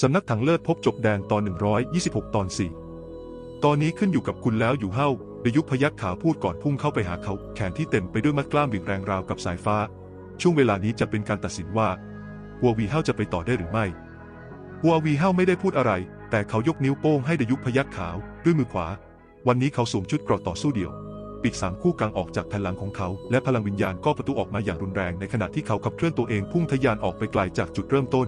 สำนักถังเลิศพบจบแดนตอน 126 ตอน 4 ตอนนี้ขึ้นอยู่กับคุณแล้วอยู่เฮ้าดยุคพยักขาวพูดก่อนพุ่งเข้าไปหาเขา แขนที่เต็มไปด้วยมัดกล้ามบิ่งแรงราวกับสายฟ้า ช่วงเวลานี้จะเป็นการตัดสินว่าหัววีเฮ้าจะไปต่อได้หรือไม่หัววีเฮ้าไม่ได้พูดอะไร แต่เขายกนิ้วโป้งให้ดยุคพยักขาวด้วยมือขวา วันนี้เขาสวมชุดเกราะต่อสู้เดี่ยว ปีกสามคู่กลางออกจากแผ่นหลังของเขา และพลังวิญญาณก็ประตูออกมาอย่างรุนแรงในขณะที่เขาขับเคลื่อนตัวเองพุ่งทะยานออกไปไกลจากจุดเริ่มต้น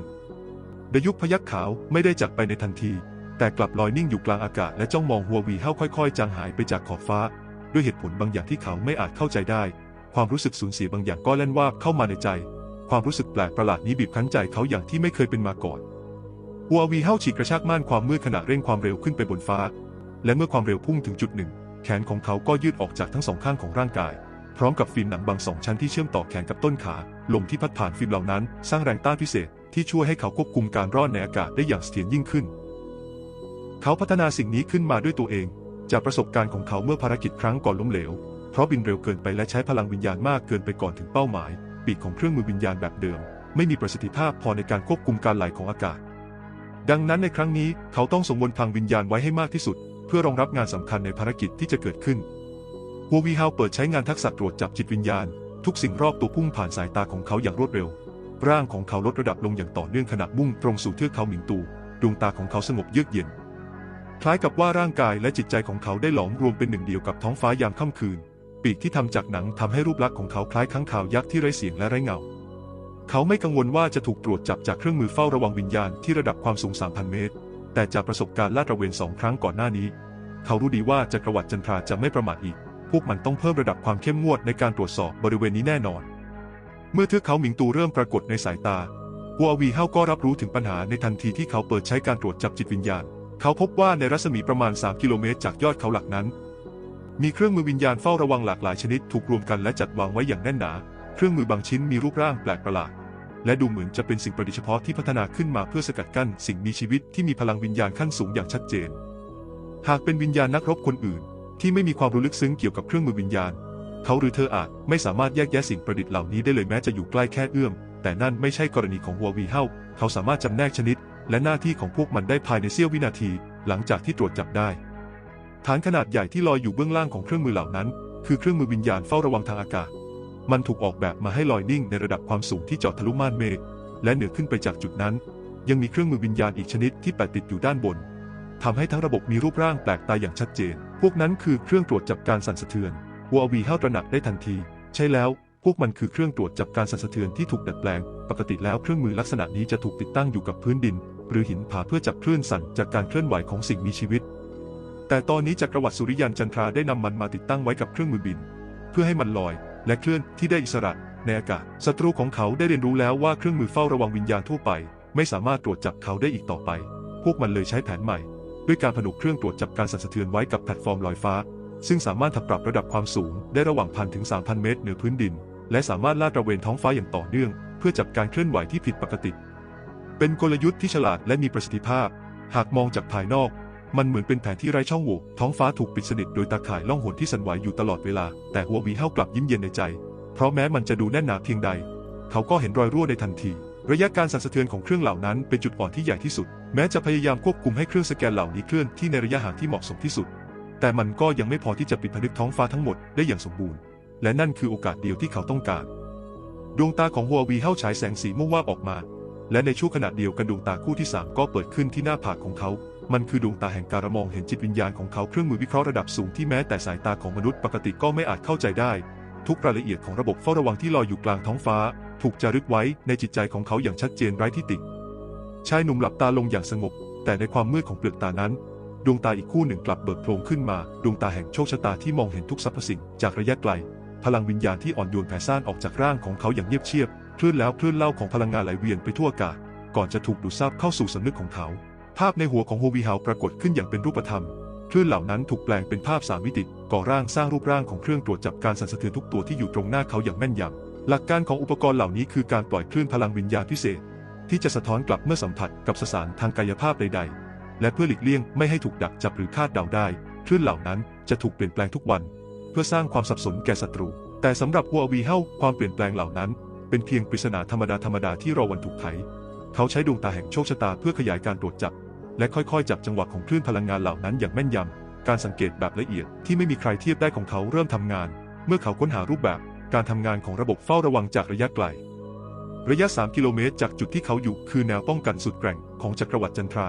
ดยุคพยักขาวไม่ได้จากไปในทันที แต่กลับลอยนิ่งอยู่กลางอากาศและจ้องมองหัววีเฮ้าค่อยๆ จางหายไปจากขอบฟ้า ด้วยเหตุผลบางอย่างที่เขาไม่อาจเข้าใจได้ ความรู้สึกสูญเสียบางอย่างก็เล่นว่าเข้ามาในใจ ความรู้สึกแปลกประหลาดนี้บีบคั้นใจเขาอย่างที่ไม่เคยเป็นมาก่อนหัววีเฮ้าฉีกกระชากม่านความมืดขณะเร่งความเร็วขึ้นไปบนฟ้า และเมื่อความเร็วพุ่งถึงจุดหนึ่ง แขนของเขาก็ยืดออกจากทั้งสองข้างของร่างกาย พร้อมกับฟิล์มหนังบางสองชั้นที่เชื่อมต่อแขนกับต้นขา ลมที่พัดผ่านฟิล์มเหล่านั้น สร้างแรงต้านพิเศษ ที่ช่วยให้เขาควบคุมการร่อดในอากาศได้อย่างเสถียรยิ่งขึ้น เขาพัฒนาสิ่งนี้ขึ้นมาด้วยตัวเอง จากประสบการณ์ของเขาเมื่อภารกิจครั้งก่อนล้มเหลว เพราะบินเร็วเกินไปและใช้พลังวิญญาณมากเกินไปก่อนถึงเป้าหมาย ปีกของเครื่องมือวิญญาณแบบเดิม ไม่มีประสิทธิภาพพอในการควบคุมการไหลของอากาศ ดังนั้นในครั้งนี้เขาต้องสมวนพลังวิญญาณไว้ให้มากที่สุด เพื่อรองรับงานสำคัญในภารกิจที่จะเกิดขึ้นหัววีฮาวเปิดใช้งานทักษะตรวจจับจิตวิญญาณ ทุกสิ่งรอบตัวพุ่งผ่านสายตาของเขาอย่างรวดเร็ว ร่างของเขาลดระดับลงอย่างต่อเนื่องขณะมุ่งตรงสู่เทือกเขาหมิงตู ดวงตาของเขาสงบเยือกเย็น คล้ายกับว่าร่างกายและจิตใจของเขาได้หลอมรวมเป็นหนึ่งเดียวกับท้องฟ้ายามค่ำคืน ปีกที่ทำจากหนังทำให้รูปลักษณ์ของเขาคล้ายค้างคาวยักษ์ที่ไร้เสียงและไร้เงา เขาไม่กังวลว่าจะถูกตรวจจับจากเครื่องมือเฝ้าระวังวิญญาณที่ระดับความสูง 3,000 เมตร แต่จากประสบการณ์ลาดตระเวนสองครั้งก่อนหน้านี้ เขารู้ดีว่าจักรวรรดิจันทราจะไม่ประมาทอีก พวกมันต้องเพิ่มระดับความเข้มงวดในการตรวจสอบบริเวณนี้แน่นอน เมื่อเทือกเขาหมิงตูเริ่มปรากฏในสายตาหัววีเฮาก็รับรู้ถึงปัญหาในทันทีที่เขาเปิดใช้การตรวจจับจิตวิญญาณ เขาพบว่าในรัศมีประมาณ 3 กิโลเมตรจากยอดเขาหลักนั้น มีเครื่องมือวิญญาณเฝ้าระวังหลากหลายชนิดถูกรวมกันและจัดวางไว้อย่างแน่นหนา เครื่องมือบางชิ้นมีรูปร่างแปลกประหลาด และดูเหมือนจะเป็นสิ่งประดิษฐ์เฉพาะที่พัฒนาขึ้นมาเพื่อสกัดกั้นสิ่งมีชีวิตที่มีพลังวิญญาณขั้นสูงอย่างชัดเจน หากเป็นวิญญาณนักรบคนอื่น ที่ไม่มีความรู้ลึกซึ้งเกี่ยวกับเครื่องมือวิญญาณ เขาหรือเธออาจไม่สามารถแยกแยะสิ่งประดิษฐ์เหล่านี้ได้เลยแม้จะอยู่ใกล้แค่เอื้อม แต่นั่นไม่ใช่กรณีของหัววีเฮาเขาสามารถจำแนกชนิด และหน้าที่ของพวกมันได้ภายในเสี้ยววินาที หลังจากที่ตรวจจับได้ ฐานขนาดใหญ่ที่ลอยอยู่เบื้องล่างของเครื่องมือเหล่านั้น คือเครื่องมือวิญญาณเฝ้าระวังทางอากาศ มันถูกออกแบบมาให้ลอยนิ่งในระดับความสูงที่เจาะทะลุม่านเมฆและเหนือขึ้นไปจากจุดนั้น ยังมีเครื่องมือวิญญาณอีกชนิดที่แปะติดอยู่ด้านบนทำให้ทั้งระบบมีรูปร่างแปลกตาอย่างชัดเจน พวกนั้นคือเครื่องตรวจจับการสั่นสะเทือน วัววีเฮาตระหนักได้ทันที ใช่แล้ว พวกมันคือเครื่องตรวจจับการสั่นสะเทือนที่ถูกดัดแปลง ปกติแล้วเครื่องมือลักษณะนี้จะถูกติดตั้งอยู่กับพื้นดิน หรือหินผาเพื่อจับคลื่นสั่นจากการเคลื่อนไหวของสิ่งมีชีวิต แต่ตอนนี้จักรวรรดิสุริยันจันทราได้นำมันมาติดตั้งไว้กับเครื่องมือบิน เพื่อให้มันลอย และเคลื่อนที่ได้อิสระในอากาศศัตรูของเขาได้เรียนรู้แล้วว่าเครื่องมือเฝ้าระวังวิญญาณทั่วไป ไม่สามารถตรวจจับเขาได้อีกต่อไป พวกมันเลยใช้แผนใหม่ ด้วยการผนวกเครื่องตรวจจับการสั่นสะเทือนไว้กับแพลตฟอร์มลอยฟ้า ซึ่งสามารถถับปรับระดับความสูงได้ระหว่างพันถึง 3,000 เมตรเหนือพื้นดิน และสามารถลาดตระเวนท้องฟ้าอย่างต่อเนื่อง เพื่อจับการเคลื่อนไหวที่ผิดปกติ เป็นกลยุทธ์ที่ฉลาดและมีประสิทธิภาพ หากมองจากภายนอก มันเหมือนเป็นแผนที่ไร้ช่องโหว่ท้องฟ้าถูกปิดสนิทโดยตาข่ายล่องหนที่สั่นไหวอยู่ตลอดเวลา แต่หัววีเฮากลับยิ้มเย็นในใจ เพราะแม้มันจะดูแน่นหนาเพียงใด เขาก็เห็นรอยรั่วในทันที ระยะการสั่นสะเทือนของเครื่องเหล่านั้นเป็นจุดอ่อนที่ใหญ่ที่สุด แม้จะพยายามควบคุมให้เครื่องสแกนเหล่านี้เคลื่อนที่ในระยะห่างที่เหมาะสมที่สุด แต่มันก็ยังไม่พอที่จะปิดผนึกท้องฟ้าทั้งหมดได้อย่างสมบูรณ์ และนั่นคือโอกาสเดียวที่เขาต้องการ ดวงตาของหัววีเฮาฉายแสงสีม่วงวาบออกมา และในช่วงขณะเดียวกันดวงตาคู่ที่ 3 ก็เปิดขึ้นที่หน้าผากของเขา มันคือดวงตาแห่งการมองเห็นจิตวิญญาณของเขาเครื่องมือวิเคราะห์ระดับสูงที่แม้แต่สายตาของมนุษย์ปกติก็ไม่อาจเข้าใจได้ ทุกรายละเอียดของระบบเฝ้าระวังที่ลอยอยู่กลางท้องฟ้า ถูกจารึกไว้ในจิตใจของเขาอย่างชัดเจนไร้ที่ติชายหนุ่มหลับตาลงอย่างสงบ แต่ในความมืดของเปลือกตานั้น ดวงตาอีกคู่หนึ่งกลับเบิกโพลงขึ้นมา ดวงตาแห่งโชคชะตาที่มองเห็นทุกสรรพสิ่งจากระยะไกล พลังวิญญาณที่อ่อนโยนแผ่ซ่านออกจากร่างของเขาอย่างเงียบเชียบ คลื่นแล้วคลื่นเล่าของพลังงานไหลเวียนไปทั่วอากาศ ก่อนจะถูกดูดซับเข้าสู่สำนึกของเขา ภาพในหัวของโฮวีฮาปรากฏขึ้นอย่างเป็นรูปธรรม คลื่นเหล่านั้นถูกแปลงเป็นภาพสามมิติ ก่อร่างสร้างรูปร่างของเครื่องตรวจจับการสั่นสะเทือนทุกตัวที่อยู่ตรงหน้าเขาอย่างแม่นยำ หลักการของอุปกรณ์เหล่านี้คือการปล่อยคลื่นพลังวิญญาณพิเศษ ที่จะสะท้อนกลับเมื่อสัมผัสกับสสารทางกายภาพใดๆ และเพื่อหลีกเลี่ยงไม่ให้ถูกดักจับหรือคาดเดาได้คลื่นเหล่านั้นจะถูกเปลี่ยนแปลงทุกวัน เพื่อสร้างความสับสนแก่ศัตรู แต่สำหรับหัววีเฮาความเปลี่ยนแปลงเหล่านั้น เป็นเพียงปริศนาธรรมดาธรรมดาที่รอวันถูกไข เขาใช้ดวงตาแห่งโชคชะตาเพื่อขยายการตรวจจับ และค่อยๆ จับจังหวะของคลื่นพลังงานเหล่านั้นอย่างแม่นยำการสังเกตแบบละเอียดที่ไม่มีใครเทียบได้ของเขาเริ่มทำงาน เมื่อเขาค้นหารูปแบบการทำงานของระบบเฝ้าระวังจากระยะไกลระยะ 3 กิโลเมตร จากจุดที่เขาอยู่คือแนวป้องกันสุดแกร่งของจักรวรรดิจันทรา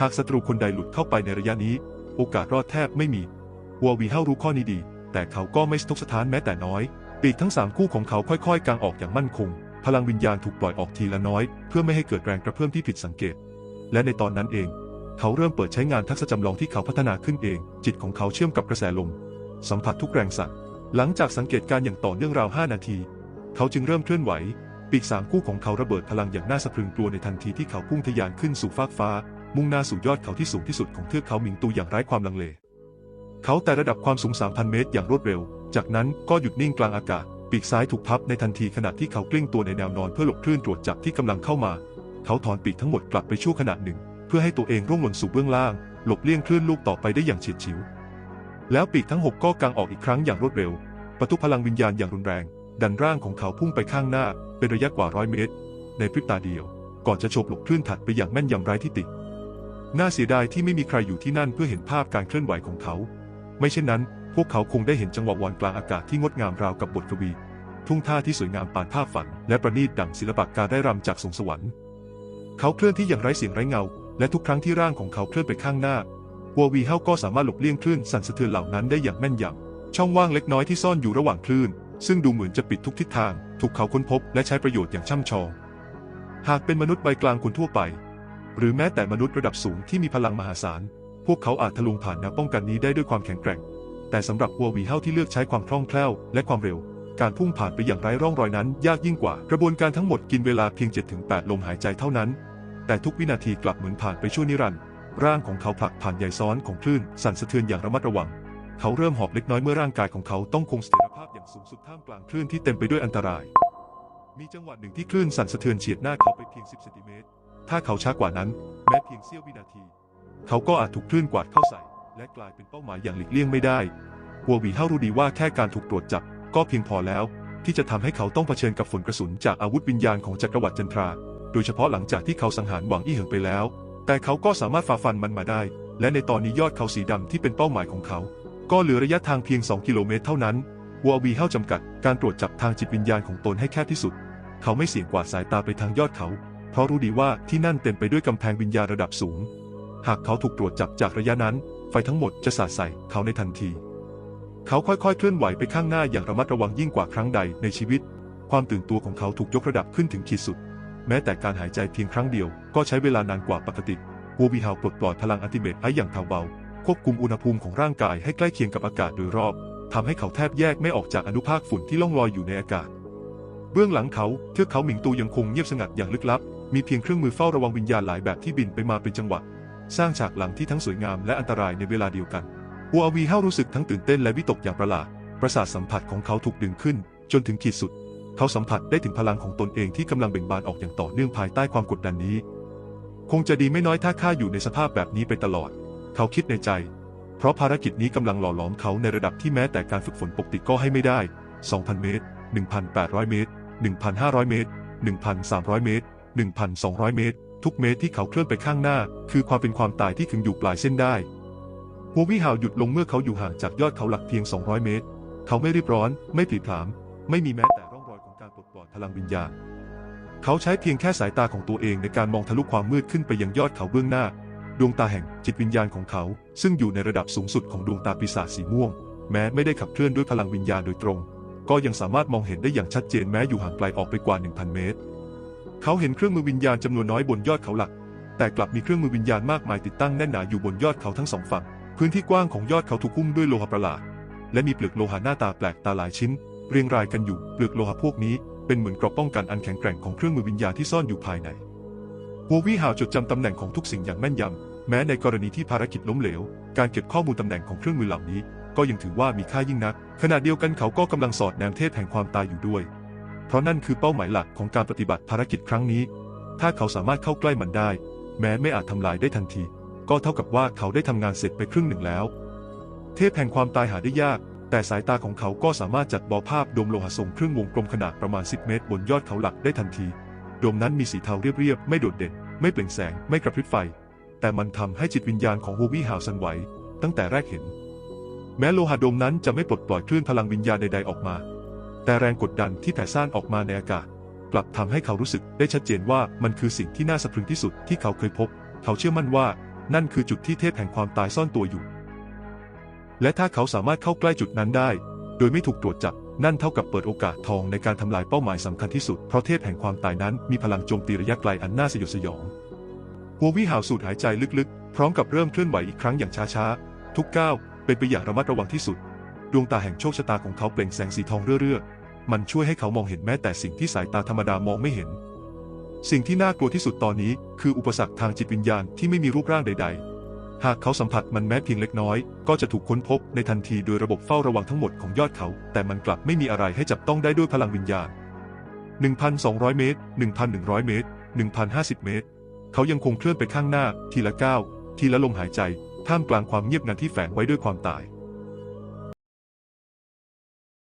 หากศัตรูคนใดหลุดเข้าไปในระยะนี้ โอกาสรอดแทบไม่มีวัววีเฮารู้ข้อนี้ดี แต่เขาก็ไม่สะทกสะท้านแม้แต่น้อย ปีกทั้งสามคู่ของเขาค่อยๆกางออกอย่างมั่นคง พลังวิญญาณถูกปล่อยออกทีละน้อย เพื่อไม่ให้เกิดแรงกระเพื่อมที่ผิดสังเกต และในตอนนั้นเอง เขาเริ่มเปิดใช้งานทักษะจำลองที่เขาพัฒนาขึ้นเอง จิตของเขาเชื่อมกับกระแสลม สัมผัสทุกแรงสั่นหลังจากสังเกตการอย่างต่อเนื่องราว5นาที เขาจึงเริ่มเคลื่อนไหว ปีกสามคู่ของเขาระเบิดพลังอย่างน่าสะพรึงกลัวในทันทีที่เขาพุ่งทะยานขึ้นสู่ฟากฟ้า มุ่งหน้าสู่ยอดเขาที่สูงที่สุดของเทือกเขาหมิงตูอย่างไร้ความลังเล เขาแต่ระดับความสูง 3,000 เมตรอย่างรวดเร็ว จากนั้นก็หยุดนิ่งกลางอากาศ ปีกซ้ายถูกพับในทันทีขณะที่เขากลิ้งตัวในแนวนอนเพื่อหลบคลื่นตรวจจับที่กำลังเข้ามา เขาถอนปีกทั้งหมดกลับไปชั่วขณะหนึ่ง เพื่อให้ตัวเองร่วงหล่นสู่เบื้องล่าง หลบเลี่ยงคลื่นลูกต่อไปได้อย่างเฉียดฉิว แล้วปีกทั้งหกก็กางออกอีกครั้งอย่างรวดเร็วปะทุพลังวิญญาณอย่างรุนแรง ดันร่างของเขาพุ่งไปข้างหน้า เป็นระยะกว่าร้อยเมตร ในพริบตาเดียว ก่อนจะโฉบหลบคลื่นถัดไปอย่างแม่นยำไร้ที่ติ น่าเสียดายที่ไม่มีใครอยู่ที่นั่นเพื่อเห็นภาพการเคลื่อนไหวของเขา ไม่เช่นนั้น พวกเขาคงได้เห็นจังหวะวันกลางอากาศที่งดงามราวกับบทกวี ทุ่งท่าที่สวยงามปานภาพฝัน และประณีตดั่งศิลปะการได้รำจากสงสวรรค์ เขาเคลื่อนที่อย่างไร้เสียงไร้เงา และทุกครั้งที่ร่างของเขาเคลื่อนไปข้างหน้า วัววีเฮาก็สามารถหลบเลี่ยงคลื่นสั่นสะเทือนเหล่านั้นได้อย่างแม่นยำช่องว่างเล็กน้อยที่ซ่อนอยู่ระหว่างคลื่น ซึ่งดูเหมือนจะปิดทุกทิศทาง ถูกเขาค้นพบ และใช้ประโยชน์อย่างช่ำชอง หากเป็นมนุษย์ใบกลางคนทั่วไป หรือแม้แต่มนุษย์ระดับสูงที่มีพลังมหาศาล พวกเขาอาจทะลุผ่านแนวป้องกันนี้ได้ด้วยความแข็งแกร่ง แต่สำหรับวัววีเฮาที่เลือกใช้ความคล่องแคล่วและความเร็ว การพุ่งผ่านไปอย่างไร้ร่องรอยนั้น ยากยิ่งกว่า กระบวนการทั้งหมดกินเวลาเพียง 7-8 ลมหายใจเท่านั้น แต่ทุกวินาทีกลับเหมือนผ่านไปชั่วนิรันดร์ร่างของเขาผลักผ่านใยซ้อนของคลื่นสั่นสะเทือนอย่างระมัดระวัง เขาเริ่มหอบเล็กน้อยเมื่อร่างกายของเขาต้องคงเสถียรภาพอย่างสูงสุดท่ามกลางคลื่นที่เต็มไปด้วยอันตราย มีจังหวะหนึ่งที่คลื่นสั่นสะเทือนเฉียดหน้าเขาไปเพียง 10 เซนติเมตร ถ้าเขาช้ากว่านั้น แม้เพียงเสี้ยววินาที เขาก็อาจถูกคลื่นกวาดเข้าใส่ และกลายเป็นเป้าหมายอย่างหลีกเลี่ยงไม่ได้หัววีเฮารู้ดีว่าแค่การถูกตรวจจับ ก็เพียงพอแล้ว ที่จะทำให้เขาต้องเผชิญกับฝนกระสุนจากอาวุธวิญญาณของจักรวรรดิจันทรา โดยเฉพาะหลังจากที่เขาสังหารหวังอี้เหิงไปแล้ว แต่เขาก็สามารถฝ่าฟันมันมาได้ และในตอนนี้ยอดเขาสีดำที่เป็นเป้าหมายของเขา ก็เหลือระยะทางเพียง 2 กิโลเมตรเท่านั้นวอลวีเฮาจำกัดการตรวจจับทางจิตวิญญาณของตนให้แคบที่สุด เขาไม่เสี่ยงกวาดสายตาไปทางยอดเขา เพราะรู้ดีว่าที่นั่นเต็มไปด้วยกำแพงวิญญาณระดับสูง หากเขาถูกตรวจจับจากระยะนั้น ไฟทั้งหมดจะสาดใส่เขาในทันที เขาค่อยๆ เคลื่อนไหวไปข้างหน้าอย่างระมัดระวังยิ่งกว่าครั้งใดในชีวิต ความตื่นตัวของเขาถูกยกระดับขึ้นถึงขีดสุด แม้แต่การหายใจเพียงครั้งเดียวก็ใช้เวลานานกว่าปกติวูบีฮาวปลดปล่อยพลังอัติเมทไออย่างเทาเบา ควบคุมอุณหภูมิของร่างกายให้ใกล้เคียงกับอากาศโดยรอบทำให้เขาแทบแยกไม่ออกจากอนุภาคฝุ่นที่ล่องลอยอยู่ในอากาศ เบื้องหลังเขาเทือกเขาหมิงตูยังคงเงียบสงัดอย่างลึกลับ มีเพียงเครื่องมือเฝ้าระวังวิญญาณหลายแบบที่บินไปมาเป็นจังหวะ สร้างฉากหลังที่ทั้งสวยงามและอันตรายในเวลาเดียวกันวัววีเฮารู้สึกทั้งตื่นเต้นและวิตกอย่างประหลาด ประสาทสัมผัสของเขาถูกดึงขึ้น จนถึงขีดสุด เขาสัมผัสได้ถึงพลังของตนเองที่กำลังเบ่งบานออกอย่างต่อเนื่องภายใต้ความกดดันนี้ คงจะดีไม่น้อยถ้าข้าอยู่ในสภาพแบบนี้ไปตลอด เขาคิดในใจ เพราะภารกิจนี้กำลังหล่อหลอมเขาในระดับที่แม้แต่การฝึกฝนปกติก็ให้ไม่ได้ 2,000 เมตร 1,800 เมตร 1,500 เมตร 1,300 เมตร 1,200 เมตร ทุกเมตรที่เขาเคลื่อนไปข้างหน้า คือความเป็นความตายที่ขึงอยู่ปลายเส้นได้หัววิหาวหยุดลงเมื่อเขาอยู่ห่างจากยอดเขาหลักเพียง 200 เมตร เขาไม่รีบร้อน ไม่ผลีผลาม ไม่มีแม้แต่ร่องรอยของการปลดปล่อยพลังวิญญาณ เขาใช้เพียงแค่สายตาของตัวเองในการมองทะลุความมืดขึ้นไปยังยอดเขาเบื้องหน้า ดวงตาแห่งจิตวิญญาณของเขา ซึ่งอยู่ในระดับสูงสุดของดวงตาปีศาจสีม่วง แม้ไม่ได้ขับเคลื่อนด้วยพลังวิญญาณโดยตรง ก็ยังสามารถมองเห็นได้อย่างชัดเจนแม้อยู่ห่างไกลออกไปกว่า 1,000 เมตร เขาเห็นเครื่องมือวิญญาณจำนวนน้อยบนยอดเขาหลัก แต่กลับมีเครื่องมือวิญญาณมากมายติดตั้งแน่นหนาอยู่บนยอดเขาทั้งสองฝั่ง พื้นที่กว้างของยอดเขาถูกหุ้มด้วยโลหะประหลาด และมีเปลือกโลหะหน้าตาแปลกตาหลายชิ้น เรียงรายกันอยู่ เปลือกโลหะพวกนี้เป็นเหมือนกราะป้องกันอันแข็งแกร่งของเครื่องมือวิญญาณที่ซ่อนอยู่ภายในหัววิหาวจดจำตำแหน่งของทุกสิ่งอย่างแม่นยำ แม้ในกรณีที่ภารกิจล้มเหลว การเก็บข้อมูลตำแหน่งของเครื่องมือเหล่านี้ ก็ยังถือว่ามีค่ายิ่งนัก ขณะเดียวกันเขาก็กำลังสอดแนมเทพแห่งความตายอยู่ด้วย เพราะนั่นคือเป้าหมายหลักของการปฏิบัติภารกิจครั้งนี้ ถ้าเขาสามารถเข้าใกล้มันได้ แม้ไม่อาจทำลายได้ทันที ก็เท่ากับว่าเขาได้ทำงานเสร็จไปครึ่งหนึ่งแล้ว เทพแห่งความตายหาได้ยาก แต่สายตาของเขาก็สามารถจัดบอภาพโดมโลหะทรงเครื่องวงกลมขนาดประมาณ 10 เมตร บนยอดเขาหลักได้ทันที โดมนั้นมีสีเทาเรียบๆ ไม่โดดเด่น ไม่เปล่งแสง ไม่กระพริบไฟ แต่มันทำให้จิตวิญญาณของโฮวี่หาวสันไหวตั้งแต่แรกเห็น แม้โลหะโดมนั้นจะไม่ปลดปล่อยคลื่นพลังวิญญาณใดๆออกมา แต่แรงกดดันที่แผ่ซ่านออกมาในอากาศ กลับทำให้เขารู้สึกได้ชัดเจนว่ามันคือสิ่งที่น่าสะพรึงที่สุดที่เขาเคยพบ เขาเชื่อมั่นว่านั่นคือจุดที่เทพแห่งความตายซ่อนตัวอยู่ และถ้าเขาสามารถเข้าใกล้จุดนั้นได้ โดยไม่ถูกตรวจจับ นั่นเท่ากับเปิดโอกาสทองในการทำลายเป้าหมายสำคัญที่สุด เพราะเทพแห่งความตายนั้นมีพลังโจมตีระยะไกลอันน่าสยดสยองหัววิหาวสูดหายใจลึกๆ พร้อมกับเริ่มเคลื่อนไหวอีกครั้งอย่างช้าๆ ทุกก้าวเป็นไปอย่างระมัดระวังที่สุด ดวงตาแห่งโชคชะตาของเขาเปล่งแสงสีทองเรื่อๆ มันช่วยให้เขามองเห็นแม้แต่สิ่งที่สายตาธรรมดามองไม่เห็น สิ่งที่น่ากลัวที่สุดตอนนี้ คืออุปสรรคทางจิตวิญญาณที่ไม่มีรูปร่างใด ๆ หากเขาสัมผัสมันแม้เพียงเล็กน้อย ก็จะถูกค้นพบในทันทีโดยระบบเฝ้าระวังทั้งหมดของยอดเขา แต่มันกลับไม่มีอะไรให้จับต้องได้ด้วยพลังวิญญาณ 1,200 เมตร 1,100 เมตร 1,050 เมตร เขายังคงเคลื่อนไปข้างหน้า ทีละก้าว ทีละลมหายใจ ท่ามกลางความเงียบงันที่แฝงไว้ด้วยความตาย